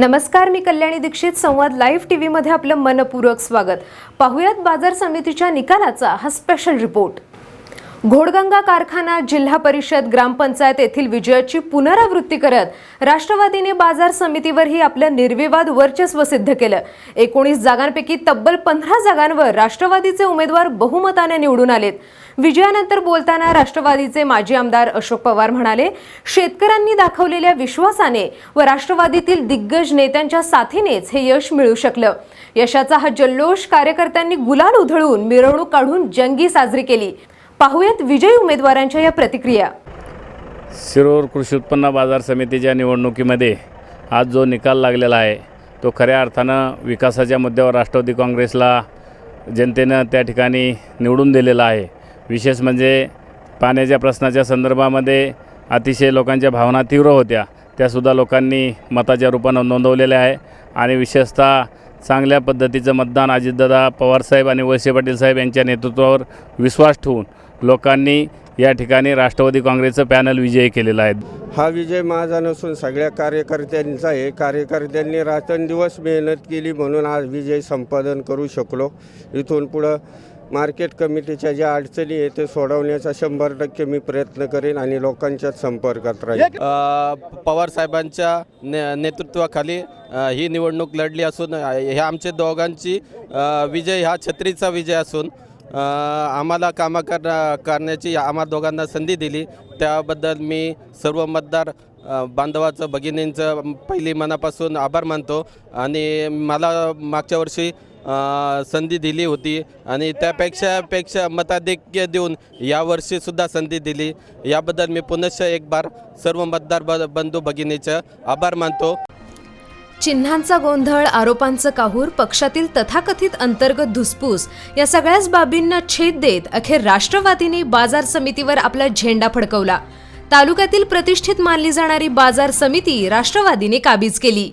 नमस्कार मी कल्याणी दीक्षित. संवाद लाईव्ह टीव्हीमध्ये आपलं मनपूरक स्वागत. पाहुयात बाजार समितीच्या निकालाचा हा स्पेशल रिपोर्ट घोडगंगा कारखाना जिल्हा परिषद ग्रामपंचायत येथील विजयाची पुनरावृत्ती करत राष्ट्रवादीने बाजार समितीवरही आपलं निर्विवाद वर्चस्व सिद्ध केलं. एकोणीस जागांपैकी तब्बल पंधरा जागांवर राष्ट्रवादीचे उमेदवार बहुमताने निवडून आलेत. विजयानंतर बोलताना राष्ट्रवादीचे माजी आमदार अशोक पवार म्हणाले शेतकऱ्यांनी दाखवलेल्या विश्वासाने व राष्ट्रवादीतील दिग्गज नेत्यांच्या साथीनेच हे यश मिळू शकलं. यशाचा हा जल्लोष कार्यकर्त्यांनी गुलाल उधळून मिरवणूक काढून जंगी साजरी केली. पाहुयात विजयी उमेदवारांच्या या प्रतिक्रिया. शिरूर कृषी उत्पन्न बाजार समितीच्या निवडणुकीमध्ये आज जो निकाल लागलेला आहे तो खऱ्या अर्थानं विकासाच्या मुद्द्यावर राष्ट्रवादी काँग्रेसला जनतेनं त्या ठिकाणी निवडून दिलेला आहे. विशेष म्हणजे पाण्याच्या प्रश्नाच्या संदर्भामध्ये अतिशय लोकांच्या भावना तीव्र होत्या. त्यासुद्धा लोकांनी मताच्या रूपानं नोंदवलेल्या आहे आणि विशेषतः चांगल्या पद्धतीचं मतदान अजितदादा पवारसाहेब आणि वळसे पाटील साहेब यांच्या नेतृत्वावर विश्वास ठेवून लोकांनी या ठिकाणी राष्ट्रवादी काँग्रेसचं पॅनल विजयी केलेलं आहे. हा विजय माझा नसून सगळ्या कार्यकर्त्यांचा आहे. कार्यकर्त्यांनी रात्रंदिवस मेहनत केली म्हणून आज विजय संपादन करू शकलो. इथून पुढं मार्केट कमिटीच्या ज्या अडचणी आहे ते सोडवण्याचा शंभर टक्के मी प्रयत्न करेन आणि लोकांच्याच संपर्कात राहील पवार साहेबांच्या ने नेतृत्वाखाली अ, ही निवडणूक लढली असून अ, ह्या आमच्या दोघांची अ, विजय हा छत्रीचा विजय असून आम्हाला कामं कर करण्याची आम्हा दोघांना संधी दिली. त्याबद्दल मी सर्व मतदार बांधवाचं भगिनींचं पहिली मनापासून आभार मानतो. आणि मला मागच्या वर्षी संधी दिली होती. आणि त्यापेक्षा पेक्षा मताधिक्य देऊन यावर्षीसुद्धा संधी दिली. याबद्दल मी पुनश्च एक बार सर्व मतदार ब बंधू भगिनीचं आभार मानतो. चिन्हांचा गोंधळ आरोपांचं काहूर पक्षातील तथाकथित अंतर्गत धुसफूस या सगळ्याच बाबींना छेद देत अखेर राष्ट्रवादीने बाजार समितीवर आपला झेंडा फडकवला. तालुक्यातील प्रतिष्ठित मानली जाणारी बाजार समिती राष्ट्रवादीने काबीज केली.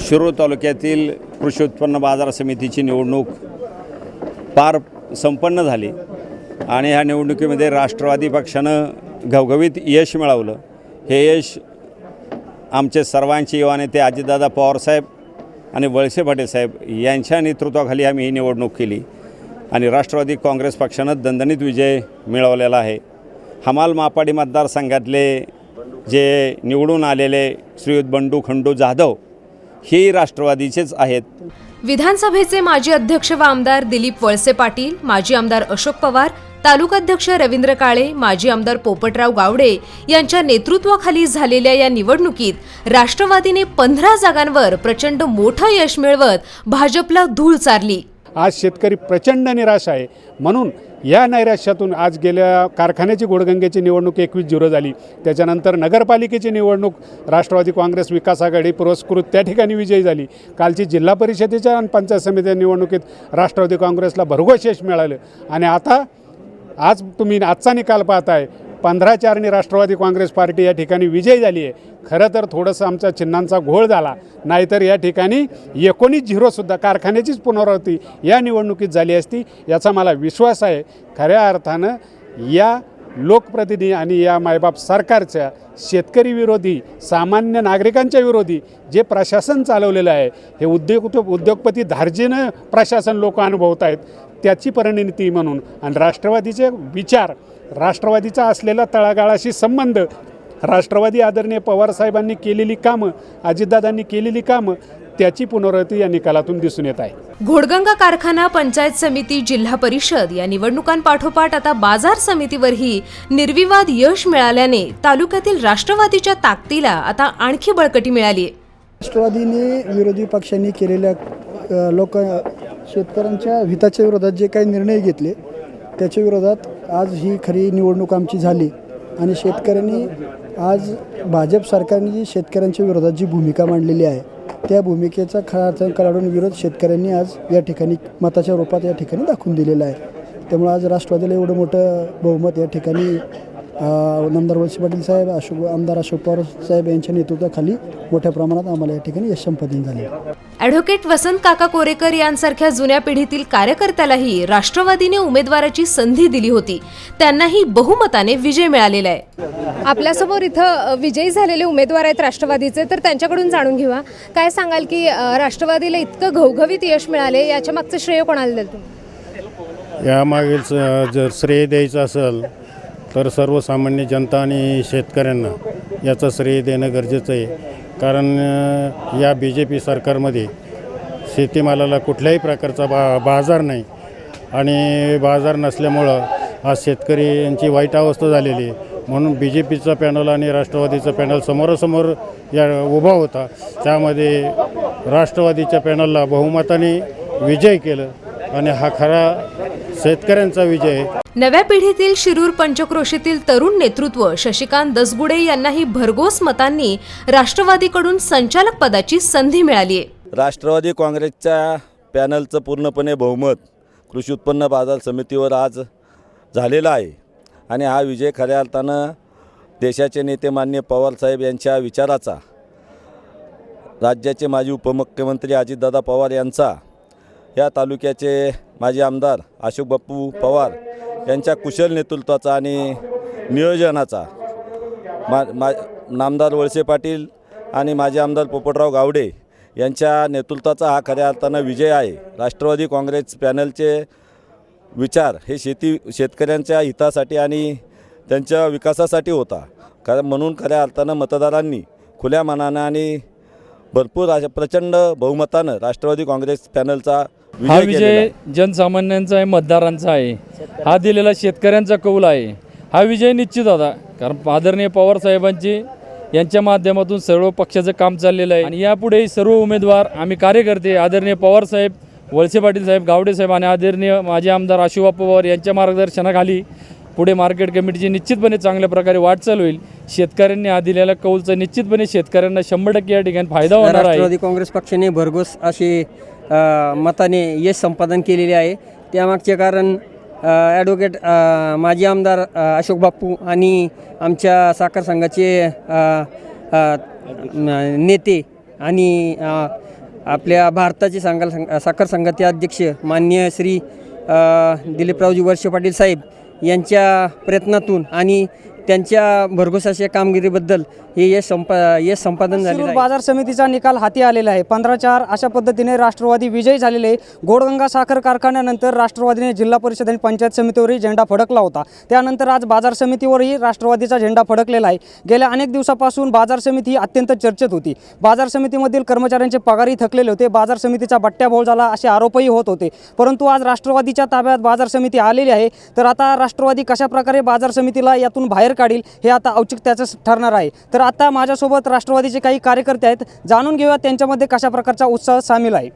शिरूर तालुक्यातील कृषी उत्पन्न बाजार समितीची निवडणूक पार संपन्न झाली आणि ह्या निवडणुकीमध्ये राष्ट्रवादी पक्षानं घवघवीत यश मिळवलं. हे यश आमचे सर्वांचे युवा नेते अजितदादा पवारसाहेब आणि वळसे पाटील साहेब यांच्या नेतृत्वाखाली आम्ही ही निवडणूक केली. आणि राष्ट्रवादी काँग्रेस पक्षानं दणदणीत विजय मिळवलेला आहे. हमाल मापाडी मतदारसंघातले जे निवडून आलेले श्रीयुत बंडू खंडू जाधव हे राष्ट्रवादीचेच आहेत. विधानसभेचे माजी अध्यक्ष व आमदार दिलीप वळसे पाटील माजी आमदार अशोक पवार तालुकाध्यक्ष रवींद्र काळे माजी आमदार पोपटराव गावडे यांच्या नेतृत्वाखाली झालेल्या या निवडणुकीत राष्ट्रवादीने पंधरा जागांवर प्रचंड मोठं यश मिळवत भाजपला धूळ चारली. आज शेतकरी प्रचंड निराश आहे. म्हणून या नैराश्यातून आज गेल्या कारखान्याची गोडगंगेची निवडणूक एकवीस झिरो झाली. त्याच्यानंतर नगरपालिकेची निवडणूक राष्ट्रवादी काँग्रेस विकास आघाडी पुरस्कृत त्या ठिकाणी विजयी झाली. कालची जिल्हा परिषदेच्या आणि पंचायत समिती निवडणुकीत राष्ट्रवादी काँग्रेसला भरघोस यश मिळालं. आणि आता आज तुम्ही आजचा निकाल पाहताय. पंधरा चारने राष्ट्रवादी काँग्रेस पार्टी या ठिकाणी विजयी झाली आहे. खरं तर थोडंसं आमचा चिन्हांचा घोळ झाला. नाहीतर या ठिकाणी एकोणीस झिरोसुद्धा कारखान्याचीच पुनरावृत्ती या निवडणुकीत झाली असती याचा मला विश्वास आहे. खऱ्या अर्थानं या लोकप्रतिनिधी आणि या मायबाप सरकारच्या शेतकरी विरोधी सामान्य नागरिकांच्या विरोधी जे प्रशासन चालवलेलं आहे हे उद्योग उद्योगपती धार्जीनं प्रशासन लोक अनुभवत आहेत त्याची परिणिती म्हणून. आणि राष्ट्रवादीचे विचार राष्ट्रवादीचा असलेला तळागाळाशी संबंध राष्ट्रवादी आदरणीय पवारसाहेबांनी केलेली कामं अजितदादांनी केलेली कामं त्याची पुनरावृत्ती या निकालातून दिसून येत आहे. घोडगंगा कारखाना पंचायत समिती जिल्हा परिषद या निवडणुकांपाठोपाठ आता बाजार समितीवरही निर्विवाद यश मिळाल्याने तालुक्यातील राष्ट्रवादीच्या ताकदीला आता आणखी बळकटी मिळाली राष्ट्रवादीने विरोधी पक्षांनी केलेल्या लोक शेतकऱ्यांच्या हिताच्या विरोधात जे काही निर्णय घेतले त्याच्या विरोधात आज ही खरी निवडणूक आमची झाली. आणि शेतकऱ्यांनी आज भाजप सरकारने जी शेतकऱ्यांच्या विरोधात जी भूमिका मांडलेली आहे त्या भूमिकेचा खरा अर्थ विरोध शेतकऱ्यांनी आज या ठिकाणी मताच्या रूपात या ठिकाणी दाखवून दिलेला आहे. त्यामुळे आज राष्ट्रवादीला एवढं मोठं बहुमत या ठिकाणी नामदार वळसे पाटील साहेब अशोक आमदार अशोक पवार साहेब यांच्या नेतृत्वाखाली मोठ्या प्रमाणात आम्हाला या ठिकाणी यश संपादन झाले. ॲडव्होकेट वसंत काका कोरेकर यांसारख्या जुन्या पिढीतील कार्यकर्त्यालाही राष्ट्रवादीने उमेदवाराची संधी दिली होती. त्यांनाही बहुमताने विजय मिळालेला आहे. आपल्यासमोर इथं विजयी झालेले उमेदवार आहेत राष्ट्रवादीचे तर त्यांच्याकडून जाणून घेऊया काय सांगाल की राष्ट्रवादीला इतकं घवघवीत यश मिळाले याच्या मागचं श्रेय कोणाला द्याल तुम्ही? यामागील जर श्रेय द्यायचं असेल तर सर्वसामान्य जनता आणि शेतकऱ्यांना याचं श्रेय देणं गरजेचं आहे. कारण या बी जे पी सरकारमध्ये शेतीमालाला कुठल्याही प्रकारचा बा बाजार नाही. आणि बाजार नसल्यामुळं आज शेतकरी यांची वाईट अवस्था झालेली आहे. म्हणून बी जे पीचं पॅनल आणि राष्ट्रवादीचं पॅनल समोरासमोर या उभा होता. त्यामध्ये राष्ट्रवादीच्या पॅनलला बहुमताने विजय केलं. आणि हा खरा शेतकऱ्यांचा विजय. नव्या पिढीतील शिरूर पंचक्रोशीतील तरुण नेतृत्व शशिकांत दसगुडे यांनाही भरघोस मतांनी राष्ट्रवादीकडून संचालक पदाची संधी मिळाली आहे. राष्ट्रवादी काँग्रेसच्या पॅनलचं पूर्णपणे बहुमत कृषी उत्पन्न बाजार समितीवर आज झालेलं आहे. आणि हा विजय खऱ्या अर्थानं देशाचे नेते मान्य पवारसाहेब यांच्या विचाराचा. राज्याचे माजी उपमुख्यमंत्री अजितदादा पवार यांचा या तालुक्याचे माजी आमदार अशोक बाप्पू पवार यांच्या कुशल नेतृत्वाचा आणि नियोजनाचा मा मा नामदार वळसे पाटील आणि माजी आमदार पोपटराव गावडे यांच्या नेतृत्वाचा हा खऱ्या अर्थानं विजय आहे. राष्ट्रवादी काँग्रेस पॅनलचे विचार हे शेती शेतकऱ्यांच्या हितासाठी आणि त्यांच्या विकासासाठी होता. कारण म्हणून खऱ्या अर्थानं मतदारांनी खुल्या मनानं आणि भरपूर अशा प्रचंड बहुमतानं राष्ट्रवादी काँग्रेस पॅनलचा हा विजय जनसामान्यांचा आहे मतदारांचा आहे. हा दिलेला शेतकऱ्यांचा कौल आहे. हा विजय निश्चित होता. कारण आदरणीय पवार साहेबांची यांच्या माध्यमातून सर्व पक्षाचं काम चाललेलं आहे. आणि यापुढे सर्व उमेदवार आम्ही कार्यकर्ते आदरणीय पवार साहेब वळसे पाटील साहेब गावडे साहेब आणि आदरणीय माजी आमदार आशुबा पवार यांच्या मार्गदर्शनाखाली पुढे मार्केट कमिटीची निश्चितपणे चांगल्या प्रकारे वाटचाल होईल. शेतकऱ्यांनी हा दिलेला कौलचा निश्चितपणे शेतकऱ्यांना शंभर टक्के या ठिकाणी फायदा होणार आहे. राष्ट्रवादी काँग्रेस पक्षाने भरघोस असे अ, मताने यश संपादन केलेले आहे. त्यामागचे कारण ॲडव्होकेट माजी आमदार अ, अशोक बाप्पू आणि आमच्या साखर संघाचे अ, अ, न- नेते आणि अ, आपल्या भारताचे सांगाल संघ साखर संघाचे अध्यक्ष मान्य श्री अ, दिलीपरावजी वर्षे पाटील साहेब यांच्या प्रयत्नातून आणि त्यांच्या भरघोस अशा कामगिरीबद्दल हे यश संपा यश संपादन शिरूर आहे. बाजार समितीचा निकाल हाती आलेला आहे. पंधरा चार अशा पद्धतीने राष्ट्रवादी विजयी झालेले आहे. गोडगंगा साखर कारखान्यानंतर राष्ट्रवादीने जिल्हा परिषद आणि पंचायत समितीवरही झेंडा फडकला होता. त्यानंतर आज बाजार समितीवरही राष्ट्रवादीचा झेंडा फडकलेला आहे. गेल्या अनेक दिवसापासून बाजार समिती ही अत्यंत चर्चेत होती. बाजार समितीमधील कर्मचाऱ्यांचे पगारही थकलेले होते. बाजार समितीचा बट्ट्याबोळ झाला असे आरोपही होत होते. परंतु आज राष्ट्रवादीच्या ताब्यात बाजार समिती आलेली आहे. तर आता राष्ट्रवादी कशा प्रकारे बाजार समितीला यातून बाहेर काढील हे आता औचित्याचं ठरणार आहे. तर आता माझ्यासोबत राष्ट्रवादीचे काही कार्यकर्ते आहेत. जाणून घेऊया त्यांच्यामध्ये कशा प्रकारचा उत्साह सामील आहे.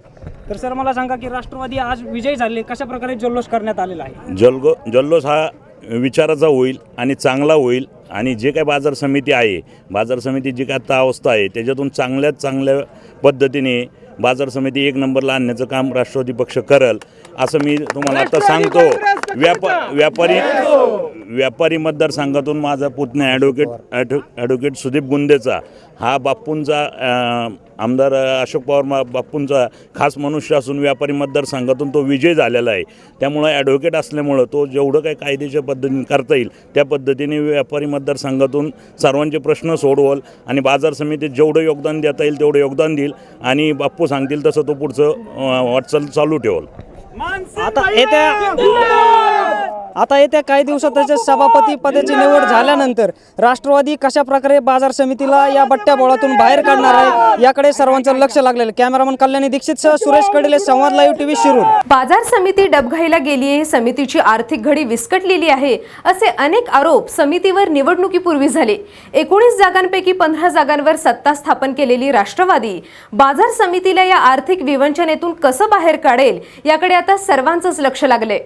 तर सर मला सांगा की राष्ट्रवादी आज विजयी झाले. कशा प्रकारे जल्लोष करण्यात आलेला आहे? जल्गो जल्लोष हा विचाराचा होईल आणि चांगला होईल आणि जे काय बाजार समिती आहे बाजार समिती जी काय आता अवस्था आहे त्याच्यातून चांगल्यात चांगल्या पद्धतीने बाजार समिती एक नंबरला आणण्याचं काम राष्ट्रवादी पक्ष करल असं मी तुम्हाला आता सांगतो. व्यापा व्यापारी व्यापारी मतदारसंघातून माझा पुतण्या advocate advo advocate Sudeep Gundecha हा बाप्पूंचा आमदार अशोक पवार मा बाप्पूंचा खास मनुष्य असून व्यापारी मतदारसंघातून तो विजय झालेला आहे. त्यामुळं ॲडव्होकेट असल्यामुळं तो जेवढं काही कायदेच्या पद्धतीने करता येईल त्या पद्धतीने व्यापारी मतदारसंघातून सर्वांचे प्रश्न सोडवल आणि बाजार समितीत जेवढं योगदान देता येईल तेवढं योगदान देईल आणि बाप्पू सांगतील तसं तो पुढचं वाटचाल चालू ठेवल. आता येत्या आता येत्या काही दिवसात त्याच्या सभापती पदाची निवड झाल्यानंतर राष्ट्रवादी कशा प्रकारे बाजार समितीला या बट्ट्या बोळातून बाहेर काढणार आहे याकडे सर्वांचं लक्ष लागलेलं कॅमेरामन कल्याणी दीक्षित सह सुरेश कडिले संवाद लाईव्ह टीव्ही शिरूर. बाजार समिती डबघाईला गेली आहे समितीची आर्थिक घडी विस्कटलेली आहे असे अनेक आरोप समितीवर निवडणुकीपूर्वी झाले. एकोणीस जागांपैकी पंधरा जागांवर सत्ता स्थापन केलेली राष्ट्रवादी बाजार समितीला या आर्थिक विवंचनेतून कसं बाहेर काढेल याकडे आता सर्वांचंच लक्ष लागले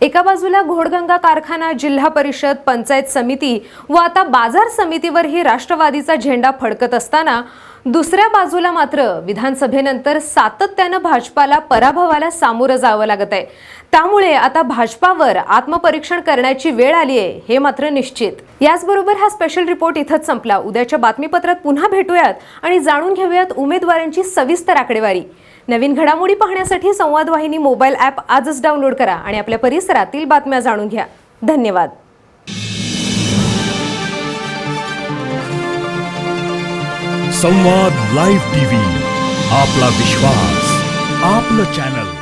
एका बाजूला घोडगंगा कारखाना जिल्हा परिषद पंचायत समिती व आता बाजार समितीवरही राष्ट्रवादीचा झेंडा फडकत असताना दुसऱ्या बाजूला मात्र विधानसभेनंतर सातत्यानं भाजपाला पराभवाला सामोरं जावं लागत आहे. त्यामुळे आता भाजपावर आत्मपरीक्षण करण्याची वेळ आली आहे हे मात्र निश्चित. याचबरोबर हा स्पेशल रिपोर्ट इथंच संपला. उद्याच्या बातमीपत्रात पुन्हा भेटूयात आणि जाणून घेऊयात उमेदवारांची सविस्तर आकडेवारी. नवीन घडामोडी पाहण्यासाठी संवाद वाहिनी मोबाईल ॲप आजच डाउनलोड करा आणि आपल्या परिसरातील बातम्या जाणून घ्या. धन्यवाद. संवाद लाईव्ह टीव्ही आपला विश्वास आपलं चॅनल.